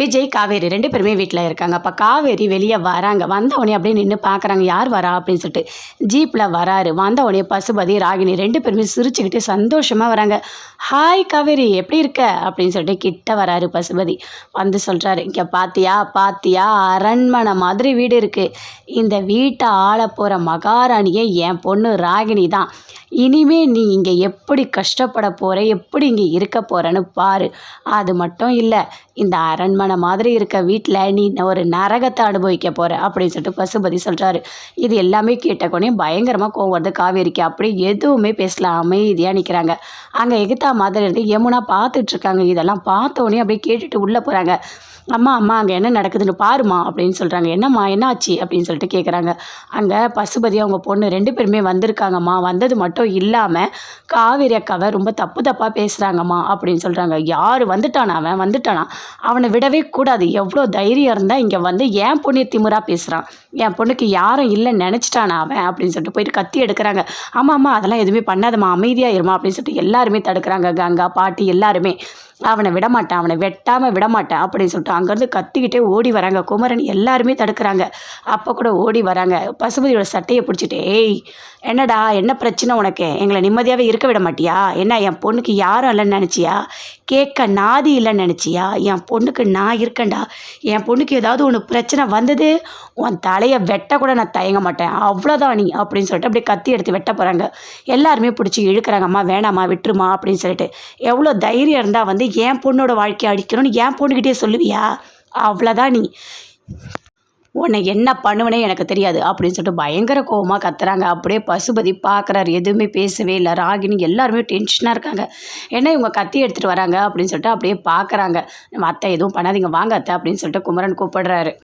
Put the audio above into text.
விஜய் காவேரி ரெண்டு பேருமே வீட்டில் இருக்காங்க. அப்போ காவேரி வெளியே வராங்க. வந்த உடனே அப்படியே நின்று பார்க்குறாங்க யார் வரா? அப்படின்னு சொல்லிட்டு ஜீப்பில் வராரு. வந்த உடனே பசுபதி ராகினி ரெண்டு பேருமே சிரிச்சுக்கிட்டு சந்தோஷமாக வராங்க. ஹாய் காவேரி எப்படி இருக்க? அப்படின்னு சொல்லிட்டு கிட்ட வராரு பசுபதி. வந்து சொல்கிறாரு இங்கே பாத்தியா? பாத்தியா? அரண்மனை மாதிரி வீடு இருக்குது இந்த வீட்டை ஆள போகிற மகாராணியே என் பொண்ணு ராகினி தான். இனிமே நீ இங்கே எப்படி கஷ்டப்பட போகிற எப்படி இங்கே இருக்க போகிறன்னு பாரு. அது மட்டும் இல்லை இந்த அரண்மனை மாதிரி இருக்க வீட்டில் நீ ஒரு நரகத்தை அனுபவிக்க போகிற அப்படின்னு சொல்லிட்டு பசுபதி சொல்கிறாரு இது எல்லாமே கேட்டக்கோனே பயங்கரமாக கோவம் வருது. காவேரிக்கு அப்படி எதுவுமே பேசல அமைதியாக நிற்கிறாங்க அங்கே எகுத்தா மாதிரி இருந்து யமுனா பார்த்துட்ருக்காங்க இதெல்லாம் பார்த்தோன்னே அப்படியே கேட்டுட்டு உள்ளே போகிறாங்க அம்மா அம்மா அங்கே என்ன நடக்குதுன்னு பாருமா அப்படின்னு சொல்கிறாங்க என்னம்மா என்ன ஆச்சு அப்படின்னு சொல்லிட்டு கேட்குறாங்க அங்கே பசுபதி அவங்க பொண்ணு ரெண்டு பேருமே வந்திருக்காங்கம்மா. வந்தது மட்டும் இல்லாமல் காவேரி அக்காவை ரொம்ப தப்பு தப்பாக பேசுகிறாங்கம்மா அப்படின்னு சொல்கிறாங்க யார்? வந்துட்டானா அவன்? வந்துட்டானா? அவனை விடவே கூடாது. எவ்வளோ தைரியம் இருந்தால் இங்கே வந்து என் பொண்ணு திமுறா பேசுகிறான் என் பொண்ணுக்கு யாரும் இல்லைன்னு நினச்சிட்டானா அவன் அப்படின்னு சொல்லிட்டு போயிட்டு கத்தி எடுக்கிறாங்க. ஆமாம் ஆமாம் அதெல்லாம் எதுவுமே பண்ணாதம்மா அமைதியாக இருமா அப்படின்னு சொல்லிட்டு எல்லாருமே தடுக்கிறாங்க. கங்கா பாட்டி எல்லாருமே. அவனை விடமாட்டேன் அவனை வெட்டாமல் விடமாட்டேன் அப்படின்னு சொல்லிட்டு அங்கேருந்து கத்திக்கிட்டே ஓடி வராங்க. குமரன் எல்லாருமே தடுக்கிறாங்க. அப்போ கூட ஓடி வராங்க. பசுபதியோட சட்டையை பிடிச்சிட்டு ஏய் என்னடா என்ன பிரச்சனை உனக்கு? எங்களை நிம்மதியாகவே இருக்க விட மாட்டியா? என்ன என் பொண்ணுக்கு யாரும் இல்லைன்னு நினச்சியா? கேட்க நாதி இல்லைன்னு நினச்சியா? என் பொண்ணுக்கு நான் இருக்கேன்டா. என் பொண்ணுக்கு ஏதாவது ஒன்று பிரச்சனை வந்தது? உன் தலையை வெட்ட கூட நான் தயங்க மாட்டேன். அவ்வளோதான் நீ அப்படின்னு சொல்லிட்டு அப்படியே கத்தி எடுத்து வெட்ட போகிறாங்க எல்லாருமே பிடிச்சி இழுக்கிறாங்கம்மா வேணாம்மா விட்டுருமா அப்படின்னு சொல்லிட்டு. எவ்வளோ தைரியம் இருந்தால் வந்து என் பொண்ணோட வாழ்க்கையை அடிக்கணும்னு என் பொண்ணுக்கிட்டே சொல்லுவியா? அவ்வளோதான் நீ. உன்னை என்ன பண்ணுவனே எனக்கு தெரியாது. அப்படின்னு சொல்லிட்டு பயங்கர கோவமாக கத்துறாங்க. அப்படியே பசுபதி பார்க்குறாரு எதுவுமே பேசவே இல்லை. ராகினி எல்லாருமே டென்ஷனாக இருக்காங்க. ஏன்னா இவங்க கத்தி எடுத்துகிட்டு வராங்க? அப்படின்னு சொல்லிட்டு அப்படியே பார்க்குறாங்க அத்தை எதுவும் பண்ணாதீங்க. வாங்க அத்தை அப்படின்னு சொல்லிட்டு குமரன் கூப்பிடுறாரு.